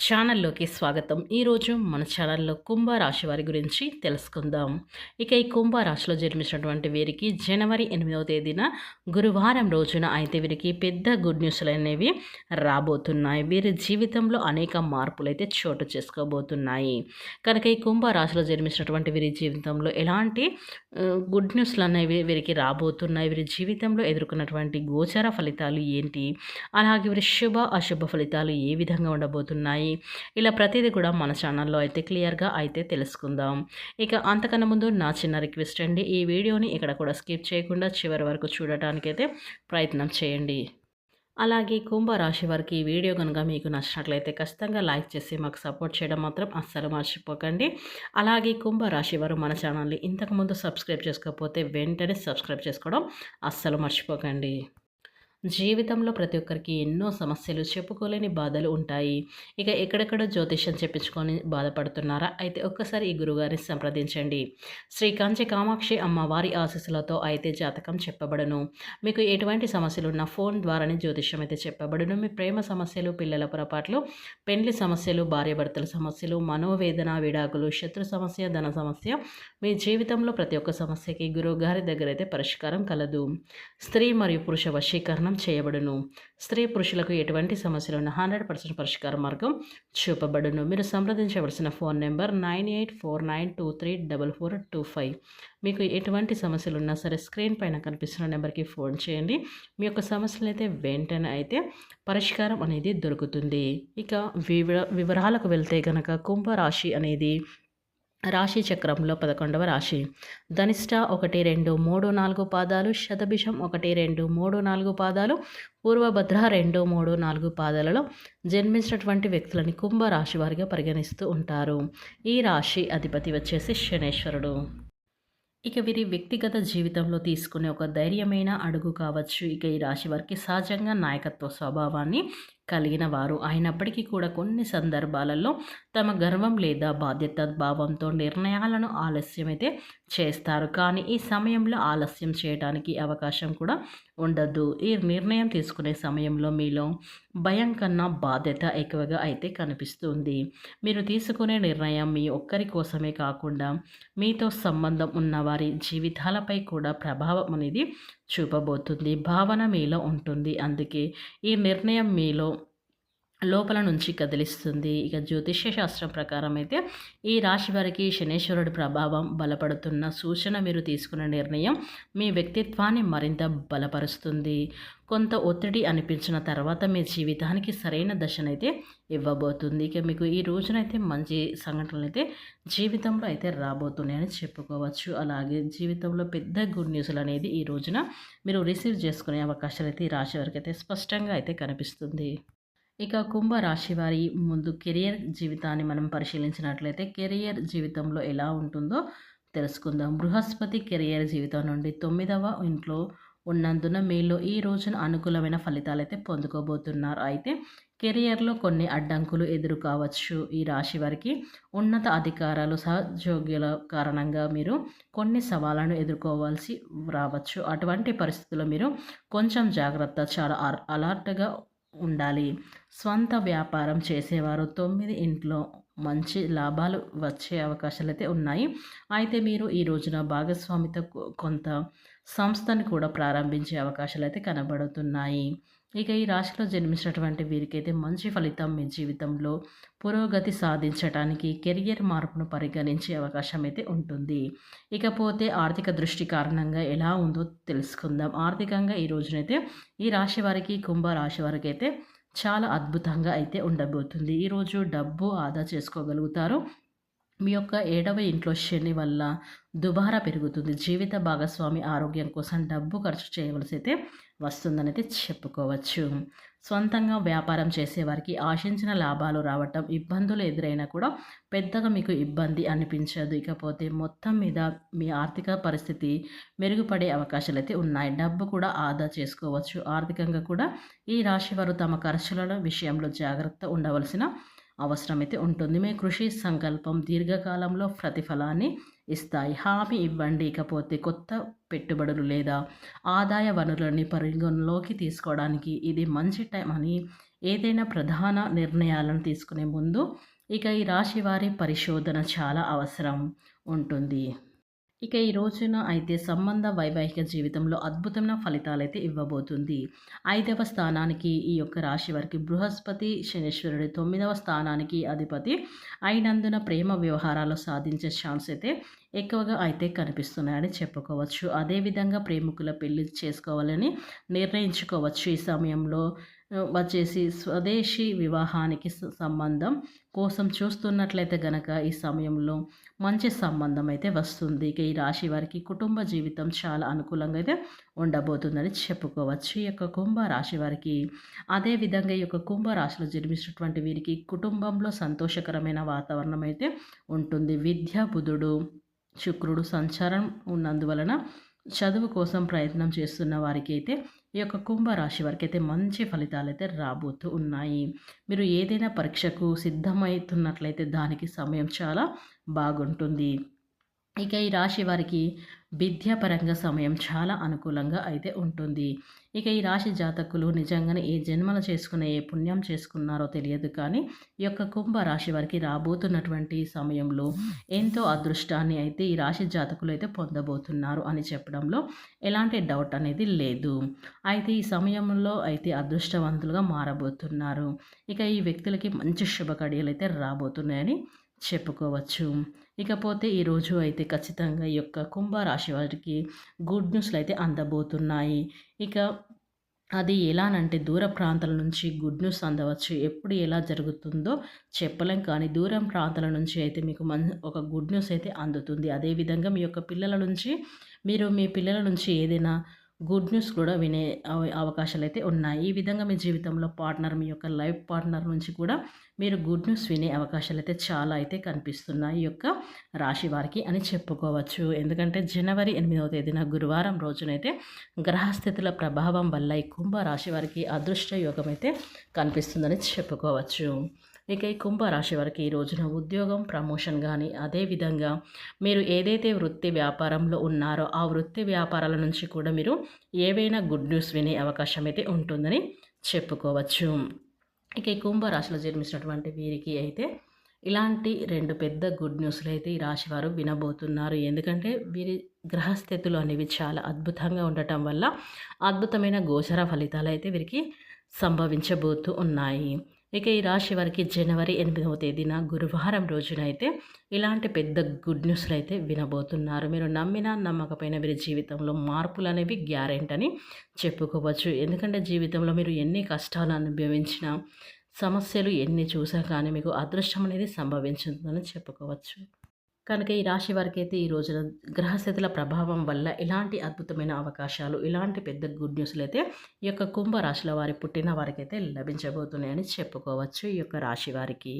ఛానల్లోకి స్వాగతం. ఈరోజు మన ఛానల్లో కుంభరాశి వారి గురించి తెలుసుకుందాం. ఇక ఈ కుంభరాశిలో జన్మించినటువంటి వీరికి జనవరి ఎనిమిదవ తేదీన గురువారం రోజున అయితే వీరికి పెద్ద గుడ్ న్యూస్లు అనేవి రాబోతున్నాయి. వీరి జీవితంలో అనేక మార్పులు అయితే చోటు చేసుకోబోతున్నాయి. కనుక ఈ కుంభరాశిలో జన్మించినటువంటి వీరి జీవితంలో ఎలాంటి గుడ్ న్యూస్లు అనేవి వీరికి రాబోతున్నాయి? వీరి జీవితంలో ఎదుర్కొన్నటువంటి గోచర ఫలితాలు ఏంటి? అలాగే వీరి శుభ అశుభ ఫలితాలు ఏ విధంగా ఉండబోతున్నాయి? ఇలా ప్రతిదీ కూడా మన ఛానల్లో అయితే క్లియర్గా అయితే తెలుసుకుందాం. ఇక అంతకన్నా ముందు నా చిన్న రిక్వెస్ట్ అండి. ఈ వీడియోని ఇక్కడ కూడా స్కిప్ చేయకుండా చివరి వరకు చూడటానికైతే ప్రయత్నం చేయండి. అలాగే కుంభరాశి వారికి ఈ వీడియో కనుక మీకు నచ్చినట్లయితే ఖచ్చితంగా లైక్ చేసి మాకు సపోర్ట్ చేయడం మాత్రం అస్సలు మర్చిపోకండి. అలాగే కుంభరాశి వారు మన ఛానల్ని ఇంతకుముందు సబ్స్క్రైబ్ చేసుకోకపోతే వెంటనే సబ్స్క్రైబ్ చేసుకోవడం అస్సలు మర్చిపోకండి. జీవితంలో ప్రతి ఒక్కరికి ఎన్నో సమస్యలు చెప్పుకోలేని బాధలు ఉంటాయి. ఇక ఎక్కడెక్కడ జ్యోతిష్యం చెప్పించుకొని బాధపడుతున్నారా? అయితే ఒక్కసారి ఈ గురుగారిని సంప్రదించండి. శ్రీ కాంచి కామాక్షి అమ్మవారి ఆశీస్సులతో అయితే జాతకం చెప్పబడను. మీకు ఎటువంటి సమస్యలు ఉన్నా ఫోన్ ద్వారానే జ్యోతిష్యం అయితే చెప్పబడును. మీ ప్రేమ సమస్యలు పిల్లల పొరపాట్లు పెండ్లి సమస్యలు భార్యాభర్తల సమస్యలు మనోవేదన విడాకులు శత్రు సమస్య ధన సమస్య మీ జీవితంలో ప్రతి ఒక్క సమస్యకి గురువుగారి దగ్గర అయితే పరిష్కారం కలదు. స్త్రీ మరియు పురుష వశీకరణ చేయబడును. స్త్రీ పురుషులకు ఎటువంటి సమస్యలు ఉన్న హండ్రెడ్ పర్సెంట్ పరిష్కార మార్గం చూపబడును. మీరు సంప్రదించవలసిన phone number nine eight four nine two three double four two five. మీకు ఎటువంటి సమస్యలు ఉన్నా సరే స్క్రీన్ పైన కనిపిస్తున్న నెంబర్కి ఫోన్ చేయండి. మీ యొక్క సమస్యలు అయితే వెంటనే అయితే పరిష్కారం అనేది దొరుకుతుంది. ఇక వివ వివరాలకు వెళ్తే కనుక కుంభరాశి అనేది రాశి చక్రంలో పదకొండవ రాశి. ధనిష్ట ఒకటి రెండు మూడు నాలుగు పాదాలు శతభిషం ఒకటి రెండు మూడు నాలుగు పాదాలు పూర్వభద్ర రెండు మూడు నాలుగు పాదాలలో జన్మించినటువంటి వ్యక్తులని కుంభరాశి వారిగా పరిగణిస్తూ ఉంటారు. ఈ రాశి అధిపతి వచ్చేసి శనేశ్వరుడు. ఇక వీరి వ్యక్తిగత జీవితంలో తీసుకునే ఒక ధైర్యమైన అడుగు కావచ్చు. ఇక ఈ రాశి వారికి సహజంగా నాయకత్వ స్వభావాన్ని కలిగిన వారు అయినప్పటికీ కూడా కొన్ని సందర్భాలలో తమ గర్వం లేదా బాధ్యత భావంతో నిర్ణయాలను ఆలస్యమైతే చేస్తారు. కానీ ఈ సమయంలో ఆలస్యం చేయడానికి అవకాశం కూడా ఉండదు. ఈ నిర్ణయం తీసుకునే సమయంలో మీలో భయం కన్నా బాధ్యత ఎక్కువగా అయితే కనిపిస్తుంది. మీరు తీసుకునే నిర్ణయం మీ ఒక్కరి కోసమే కాకుండా మీతో సంబంధం ఉన్నవారి జీవితాలపై కూడా ప్రభావం అనేది చూపబోతుంది. భావన మీలో ఉంటుంది. అందుకే ఈ నిర్ణయం మీలో లోపల నుంచి కదిలిస్తుంది. ఇక జ్యోతిష్య శాస్త్రం ప్రకారం అయితే ఈ రాశి వారికి శనేశ్వరుడి ప్రభావం బలపడుతున్న సూచన మీరు తీసుకున్న నిర్ణయం మీ వ్యక్తిత్వాన్ని మరింత బలపరుస్తుంది. కొంత ఒత్తిడి అనిపించిన తర్వాత మీ జీవితానికి సరైన దశనైతే ఇవ్వబోతుంది. ఇక మీకు ఈ రోజునైతే మంచి సంఘటనలు అయితే జీవితంలో అయితే రాబోతున్నాయని చెప్పుకోవచ్చు. అలాగే జీవితంలో పెద్ద గుడ్ న్యూస్లు అనేది ఈ రోజున మీరు రిసీవ్ చేసుకునే అవకాశాలు అయితే ఈ రాశి వారికి అయితే స్పష్టంగా అయితే కనిపిస్తుంది. ఇక కుంభ రాశి వారి ముందు కెరియర్ జీవితాన్ని మనం పరిశీలించినట్లయితే కెరియర్ జీవితంలో ఎలా ఉంటుందో తెలుసుకుందాం. బృహస్పతి కెరియర్ జీవితం నుండి తొమ్మిదవ ఇంట్లో ఉన్నందున మీలో ఈ రోజున అనుకూలమైన ఫలితాలు అయితే పొందుకోబోతున్నారు. అయితే కెరియర్లో కొన్ని అడ్డంకులు ఎదురు కావచ్చు. ఈ రాశి వారికి ఉన్నత అధికారాలు సహజోగ్యుల కారణంగా మీరు కొన్ని సవాళ్ళను ఎదుర్కోవాల్సి రావచ్చు. అటువంటి పరిస్థితుల్లో మీరు కొంచెం జాగ్రత్త చాలా అలర్ట్గా ఉండాలి. స్వంత వ్యాపారం చేసేవారు తొమ్మిది ఇంట్లో మంచి లాభాలు వచ్చే అవకాశాలు అయితే ఉన్నాయి. అయితే మీరు ఈ రోజున భాగస్వామితో కొంత సంస్థను కూడా ప్రారంభించే అవకాశాలు అయితే కనబడుతున్నాయి. ఇక ఈ రాశిలో జన్మించినటువంటి వీరికైతే మంచి ఫలితం మీ జీవితంలో పురోగతి సాధించడానికి కెరియర్ మార్పును పరిగణించే అవకాశం అయితే ఉంటుంది. ఇకపోతే ఆర్థిక దృష్టి కారణంగా ఎలా ఉందో తెలుసుకుందాం. ఆర్థికంగా ఈ రోజునైతే ఈ రాశి వారికి కుంభ రాశి వారికి అయితే చాలా అద్భుతంగా అయితే ఉండబోతుంది. ఈరోజు డబ్బు ఆదా చేసుకోగలుగుతారు. మీ యొక్క ఏడవ ఇంట్లో శని వల్ల దుబారా పెరుగుతుంది. జీవిత భాగస్వామి ఆరోగ్యం కోసం డబ్బు ఖర్చు చేయవలసి అయితే వస్తుందనేది చెప్పుకోవచ్చు. సొంతంగా వ్యాపారం చేసేవారికి ఆశించిన లాభాలు రావటం ఇబ్బందులు ఎదురైనా కూడా పెద్దగా మీకు ఇబ్బంది అనిపించదు. ఇకపోతే మొత్తం మీద మీ ఆర్థిక పరిస్థితి మెరుగుపడే అవకాశాలు అయితే ఉన్నాయి. డబ్బు కూడా ఆదా చేసుకోవచ్చు. ఆర్థికంగా కూడా ఈ రాశి వారు తమ ఖర్చుల విషయంలో జాగ్రత్త ఉండవలసిన అవసరమైతే ఉంటుంది. మీ కృషి సంకల్పం దీర్ఘకాలంలో ప్రతిఫలాన్ని ఇస్తాయి. హామీ ఇవ్వండి. ఇకపోతే కొత్త పెట్టుబడులు లేదా ఆదాయ వనరులని పరిగణలోకి తీసుకోవడానికి ఇది మంచి టైం అని ఏదైనా ప్రధాన నిర్ణయాలను తీసుకునే ముందు ఇక ఈ రాశి వారి పరిశోధన చాలా అవసరం ఉంటుంది. ఇక ఈ రోజున అయితే సంబంధ వైవాహిక జీవితంలో అద్భుతమైన ఫలితాలు అయితే ఇవ్వబోతుంది. ఐదవ స్థానానికి ఈ యొక్క రాశి వారికి బృహస్పతి శనీశ్వరుడి తొమ్మిదవ స్థానానికి అధిపతి. అయినందున ప్రేమ వ్యవహారాలు సాధించే ఛాన్స్ అయితే ఎక్కువగా అయితే కనిపిస్తున్నాయని చెప్పుకోవచ్చు. అదేవిధంగా ప్రేమికుల పెళ్ళి చేసుకోవాలని నిర్ణయించుకోవచ్చు. ఈ సమయంలో వచ్చేసి స్వదేశీ వివాహానికి సంబంధం కోసం చూస్తున్నట్లయితే గనక ఈ సమయంలో మంచి సంబంధం అయితే వస్తుంది. ఇక ఈ రాశి వారికి కుటుంబ జీవితం చాలా అనుకూలంగా అయితే ఉండబోతుందని చెప్పుకోవచ్చు. ఈ యొక్క కుంభ రాశి వారికి అదేవిధంగా ఈ యొక్క కుంభ రాశిలో జన్మించినటువంటి వీరికి కుటుంబంలో సంతోషకరమైన వాతావరణం అయితే ఉంటుంది. విద్యా బుధుడు శుక్రుడు సంచారం ఉన్నందువలన చదువు కోసం ప్రయత్నం చేస్తున్న వారికి అయితే ఈ యొక్క కుంభరాశి వారికి అయితే మంచి ఫలితాలు అయితే రాబోతూ ఉన్నాయి. మీరు ఏదైనా పరీక్షకు సిద్ధమవుతున్నట్లయితే దానికి సమయం చాలా బాగుంటుంది. ఇక ఈ రాశి వారికి విద్యాపరంగా సమయం చాలా అనుకూలంగా అయితే ఉంటుంది. ఇక ఈ రాశి జాతకులు నిజంగానే ఏ జన్మలు చేసుకున్న ఏ పుణ్యం చేసుకున్నారో తెలియదు కానీ ఈ యొక్క కుంభ రాశి వారికి రాబోతున్నటువంటి సమయంలో ఎంతో అదృష్టాన్ని అయితే ఈ రాశి జాతకులు అయితే పొందబోతున్నారు అని చెప్పడంలో ఎలాంటి డౌట్ అనేది లేదు. అయితే ఈ సమయంలో అయితే అదృష్టవంతులుగా మారబోతున్నారు. ఇక ఈ వ్యక్తులకి మంచి శుభకడియలు అయితే రాబోతున్నాయని చెప్పుకోవచ్చు. ఇకపోతే ఈరోజు అయితే ఖచ్చితంగా ఈ యొక్క కుంభరాశి వారికి గుడ్ న్యూస్లు అయితే అందబోతున్నాయి. ఇక అది ఎలానంటే దూర ప్రాంతాల నుంచి గుడ్ న్యూస్ అందవచ్చు. ఎప్పుడు ఎలా జరుగుతుందో చెప్పలేం కానీ దూరం ప్రాంతాల నుంచి అయితే మీకు మన్ ఒక గుడ్ న్యూస్ అయితే అందుతుంది. అదేవిధంగా మీ యొక్క పిల్లల నుంచి మీరు మీ పిల్లల నుంచి ఏదైనా గుడ్ న్యూస్ కూడా వినే అవకాశాలు అయితే ఉన్నాయి. ఈ విధంగా మీ జీవితంలో పార్ట్నర్ మీ యొక్క లైఫ్ పార్ట్నర్ నుంచి కూడా మీరు గుడ్ న్యూస్ వినే అవకాశాలు అయితే చాలా అయితే కనిపిస్తున్నాయి ఈ యొక్క రాశి వారికి అని చెప్పుకోవచ్చు. ఎందుకంటే జనవరి ఎనిమిదవ తేదీన గురువారం రోజునైతే గ్రహస్థితుల ప్రభావం వల్ల ఈ కుంభ రాశి వారికి అదృష్ట యోగం అయితే కనిపిస్తుందని చెప్పుకోవచ్చు. ఇక ఈ కుంభరాశి వారికి ఈ రోజున ఉద్యోగం ప్రమోషన్ కానీ అదేవిధంగా మీరు ఏదైతే వృత్తి వ్యాపారంలో ఉన్నారో ఆ వృత్తి వ్యాపారాల నుంచి కూడా మీరు ఏవైనా గుడ్ న్యూస్ వినే అవకాశం అయితే ఉంటుందని చెప్పుకోవచ్చు. ఇక ఈ కుంభరాశిలో జన్మించినటువంటి వీరికి అయితే ఇలాంటి రెండు పెద్ద గుడ్ న్యూస్లు అయితే ఈ రాశి వారు వినబోతున్నారు. ఎందుకంటే వీరి గ్రహస్థితులు అనేవి చాలా అద్భుతంగా ఉండటం వల్ల అద్భుతమైన గోచర ఫలితాలు అయితే వీరికి సంభవించబోతూ ఉన్నాయి. ఇక ఈ రాశి వారికి జనవరి ఎనిమిదవ తేదీన గురువారం రోజున అయితే ఇలాంటి పెద్ద గుడ్ న్యూస్లు అయితే వినబోతున్నారు. మీరు నమ్మినా నమ్మకపోయినా మీరు జీవితంలో మార్పులు అనేవి గ్యారెంట్ అని చెప్పుకోవచ్చు. ఎందుకంటే జీవితంలో మీరు ఎన్ని కష్టాలు అనుభవించినా సమస్యలు ఎన్ని చూసా కానీ మీకు అదృష్టం అనేది సంభవించిందని చెప్పుకోవచ్చు. కనుక ఈ రాశి వారికి అయితే ఈ రోజున గ్రహస్థితుల ప్రభావం వల్ల ఇలాంటి అద్భుతమైన అవకాశాలు ఇలాంటి పెద్ద గుడ్ న్యూస్లు అయితే ఈ యొక్క కుంభ రాశుల వారి పుట్టిన వారికి అయితే లభించబోతున్నాయని చెప్పుకోవచ్చు ఈ యొక్క రాశి వారికి.